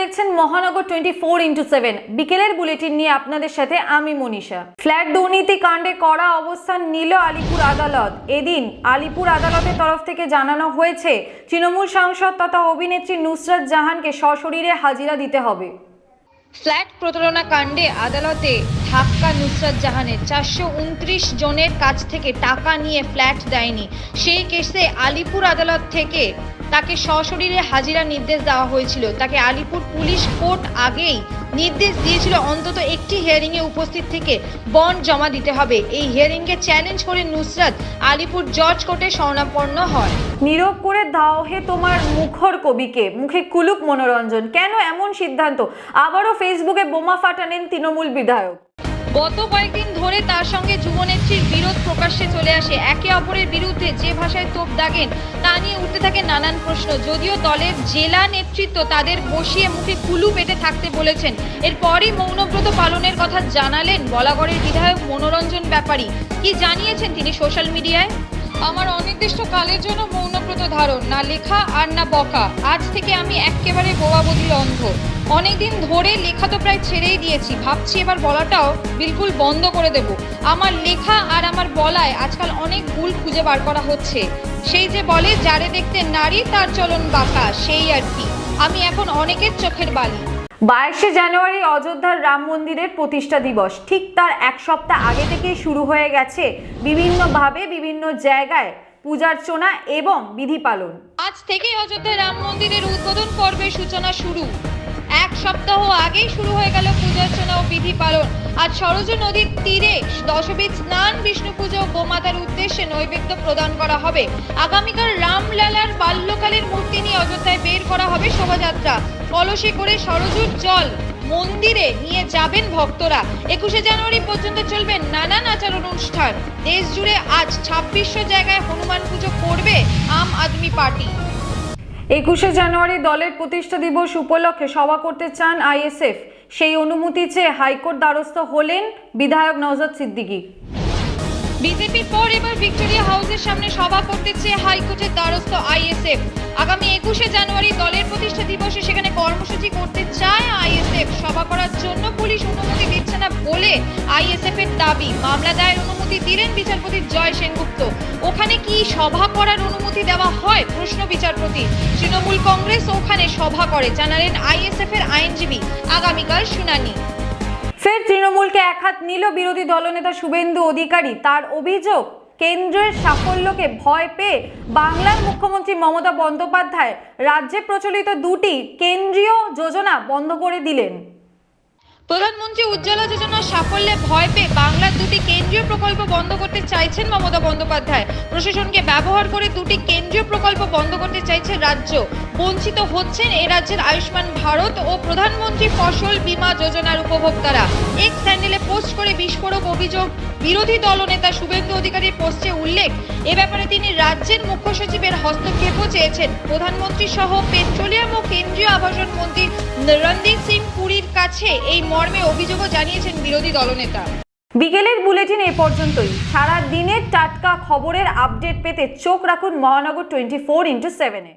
দেখছেন Mahanagar twenty four into seven বিকেলের bulletin নিয়ে আপনাদের সাথে আমি মনীষা। ফ্ল্যাট দুর্নীতি কাণ্ডে কড়া অবস্থান নিল আলিপুর আদালত। এদিন আলিপুর আদালতের তরফ থেকে জানানো হয়েছে, তৃণমূল সাংসদ তথা অভিনেত্রী নুসরাত জাহানকে সশরীরে হাজিরা দিতে হবে। ফ্ল্যাট প্রতারণা কাণ্ডে আদালতে ধাক্কা নুসরাত জাহানের। চারশো উনত্রিশ জনের কাছ থেকে টাকা নিয়ে ফ্ল্যাট দেয়নি। সেই কেসে আলিপুর আদালত থেকে তাকে সশরীরে হাজিরা নির্দেশ দেওয়া হয়েছিল। তাকে আলিপুর পুলিশ কোর্ট আগেই নির্দেশ দিয়েছিল, অন্তত একটি হিয়ারিংয়ে উপস্থিত থেকে বন্ড জমা দিতে হবে। এই হিয়ারিংকে চ্যালেঞ্জ করে নুসরাত আলিপুর জজ কোর্টে স্বর্ণাপন্ন হয়। নীরব করে দাও হে তোমার মুখর কবিকে। মুখে কুলুক মনোরঞ্জন। কেন এমন সিদ্ধান্ত? আবারও ফেসবুকে বোমা ফাটালেন তৃণমূল বিধায়ক। গত কয়েকদিন ধরে তার সঙ্গে যুবনেত্রীর বিরোধ প্রকাশ্যে চলে আসে। একে অপরের বিরুদ্ধে যে ভাষায় তোপ দাগেন, তা নিয়ে উঠতে থাকে নানান প্রশ্ন। যদিও দলের জেলা নেতৃত্ব তাদের বসিয়ে মুখে কুলু পেটে থাকতে বলেছেন, এরপরই মৌনব্রত পালনের কথা জানালেন বলাগড়ের বিধায়ক মনোরঞ্জন ব্যাপারী। কি জানিয়েছেন তিনি সোশ্যাল মিডিয়ায়? আমার অনির্দিষ্ট কালের জন্য মৌনব্রত ধারণ, না লেখা আর না বকা। আজ থেকে আমি একেবারে বোবাবধির অন্ধ। অনেকদিন ধরে লেখা তো প্রায় ছেড়েই দিয়েছি। ভাবছি এবার বলাটাও বিলকুল বন্ধ করে দেব। আমার লেখা আর আমার বলায় আজকাল অনেক ভুল খুঁজে বার করা হচ্ছে। সেই যে বলে, যারে দেখতে নারী, তার চলন বাঁকা। সেই আর কি। আমি এখন অনেকের চোখের বালি। বাইশে জানুয়ারি অযোধ্যার রাম মন্দিরের প্রতিষ্ঠা দিবস। ঠিক তার এক সপ্তাহ আগে থেকেই শুরু হয়ে গেছে বিভিন্নভাবে বিভিন্ন জায়গায় পূজার্চনা এবং বিধি পালন আজ থেকেই অযোধ্যা রাম মন্দিরের উদ্বোধন পর্বের সূচনা শুরু। এক সপ্তাহ আগেই শুরু হয়ে গেল পূজার্চনা ও বিধি পালন আজ সরজ নদীর তীরে দশবীজ স্নান, বিষ্ণু পুজো ও গোমাতার উদ্দেশ্যে নৈবেদ্য প্রদান করা হবে। আগামীকাল রামলালার বাল্যকালের মূর্তি নিয়ে অযোধ্যায় বের করা হবে শোভাযাত্রা। কলসে করে সরজুর জল মন্দিরে নিয়ে যাবেন ভক্তরা। একুশে জানুয়ারি পর্যন্ত চলবে নানান আচার অনুষ্ঠান। দেশ জুড়ে আজ ছাব্বিশশো জায়গায় হনুমান পুজো করবে আম আদমি পার্টি। একুশে জানুয়ারি দলের প্রতিষ্ঠা দিবস উপলক্ষে সভা করতে চান আইএসএফ। সেই অনুমতি চেয়ে হাইকোর্ট দ্বারস্থ হলেন বিধায়ক নওজাদ সিদ্দিকী। বিজেপির পর এবার ভিক্টোরিয়া হাউসের সামনে সভা করতে চেয়ে হাইকোর্টের দ্বারস্থ আইএসএফ। আগামী একুশে জানুয়ারি দলের প্রতিষ্ঠা দিবসে সেখানে কর্মসূচি করতে চায় আইএসএফ। সভা করার জন্য পুলিশ অনুমতি দিচ্ছে না বলে আইএসএফ এর দাবি। মামলা দায়ের অনুমতি দিলেন বিচারপতি জয় সেনগুপ্ত। ওখানে কি সভা করার অনুমতি দেওয়া হয়? প্রশ্ন বিচারপতি। তৃণমূল কংগ্রেস ওখানে সভা করে, জানালেন আইএসএফ এর আইনজীবী। আগামীকাল শুনানি। ফের তৃণমূলকে একহাত নিল বিরোধী দলনেতা শুভেন্দু অধিকারী। তার অভিযোগ, কেন্দ্রের সাফল্যকে ভয় পেয়ে বাংলার মুখ্যমন্ত্রী মমতা বন্দ্যোপাধ্যায় রাজ্যে প্রচলিত দুটি কেন্দ্রীয় যোজনা বন্ধ করে দিলেন। প্রধানমন্ত্রী উজ্জ্বলা যোজনার সাফল্যে ভয় পেয়ে বাংলার দুটি কেন্দ্রীয় প্রকল্প বন্ধ করতে চাইছেন মমতা বন্দ্যোপাধ্যায়। প্রশাসনকে ব্যবহার করে দুটি কেন্দ্রীয় প্রকল্প বন্ধ করতে চাইছে রাজ্য। বঞ্চিত হচ্ছেন এ রাজ্যের আয়ুষ্মান ভারত ও প্রধানমন্ত্রী ফসল বীমা যোজনার উপভোক্তারা। এক স্যান্ডেলে পোস্ট করে বিস্ফোরক অভিযোগ বিরোধী দলনেতা শুভেন্দু অধিকারীর পোস্টে উল্লেখ, এ ব্যাপারে তিনি রাজ্যের মুখ্য সচিবের হস্তক্ষেপও চেয়েছেন। প্রধানমন্ত্রী সহ পেট্রোলিয়াম ও কেন্দ্রীয় আবাসন মন্ত্রী রণদীপ সিং পুরীর কাছে এই মর্মে অভিযোগও জানিয়েছেন বিরোধী দলনেতা। বিকেলের বুলেটিন এ পর্যন্তই। সারা দিনের টাটকা খবরের আপডেট পেতে চোখ রাখুন মহানগর টোয়েন্টি ফোর ইন্টু সেভেনে